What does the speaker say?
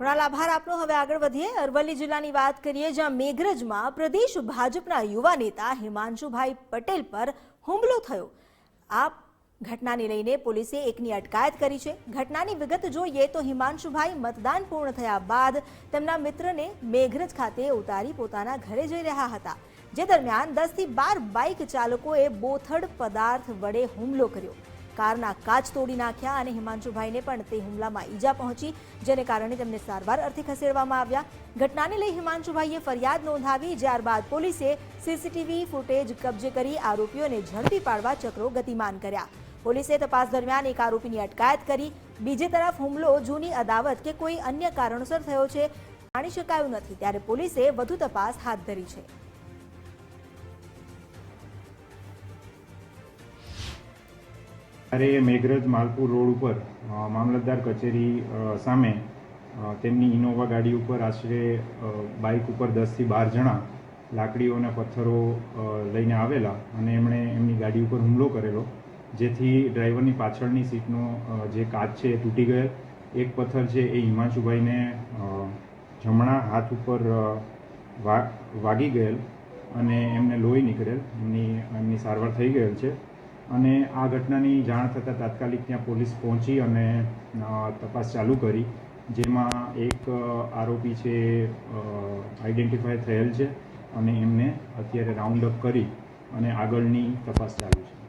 કુણાલ આભાર આપનો. હવે આગળ વધીએ. અરવલ્લી જિલ્લાની વાત કરીએ, જ્યાં મેઘરજમાં પ્રદેશ ભાજપના યુવા નેતા હિમાંશુભાઈ પટેલ પર હુમલો થયો. આ ઘટનાને લઈને પોલીસે એકની અટકાયત કરી છે. ઘટનાની વિગત જોઈએ તો હિમાંશુભાઈ મતદાન પૂર્ણ થયા બાદ તેમના મિત્રને મેઘરજ ખાતે ઉતારી પોતાના ઘરે જઈ રહ્યા હતા, જે દરમિયાન દસથી બાર બાઇક ચાલકોએ બોથડ પદાર્થ વડે હુમલો કર્યો. કારના કાચ તોડી નાખ્યા અને હિમાંશુભાઈને પણ તે હુમલામાં ઈજા પહોંચી, જેને કારણે તેમને સારવાર અર્થે ખસેડવામાં આવ્યા. ઘટનાને લઈ હિમાંશુભાઈએ ફરિયાદ નોંધાવી, ત્યારબાદ પોલીસે સીસીટીવી ફૂટેજ કબજે કરી આરોપીઓને ઝડપી પાડવા ચક્રો ગતિમાન કર્યા. પોલીસે તપાસ દરમિયાન એક આરોપીની અટકાયત કરી, બીજી તરફ હુમલો જૂની અદાવત કે કોઈ અન્ય કારણોસર થયો છે, જાણી શકાયું નથી, ત્યારે પોલીસે વધુ તપાસ હાથ ધરી છે. ત્યારે મેઘરજ માલપુર રોડ ઉપર મામલતદાર કચેરી સામે તેમની ઇનોવા ગાડી ઉપર આશરે બાઇક ઉપર દસથી બાર જણા લાકડીઓ અને પથ્થરો લઈને આવેલા અને એમણે એમની ગાડી ઉપર હુમલો કરેલો, જેથી ડ્રાઈવરની પાછળની સીટનો જે કાચ છે એ તૂટી ગયેલ એક પથ્થર છે એ હિમાંશુભાઈને જમણા હાથ ઉપર વાગી ગયેલ અને એમને લોહી નીકળેલ. એમની એમની સારવાર થઈ ગયેલ છે. અને આ ઘટનાની જાણ થતાં તાત્કાલિક ત્યાં પોલીસ પહોંચી અને તપાસ ચાલુ કરી, જેમાં એક આરોપી છે આઈડેન્ટિફાય થયેલ છે અને એમને અત્યારે રાઉન્ડ અપ કરી અને આગળની તપાસ ચાલુ છે.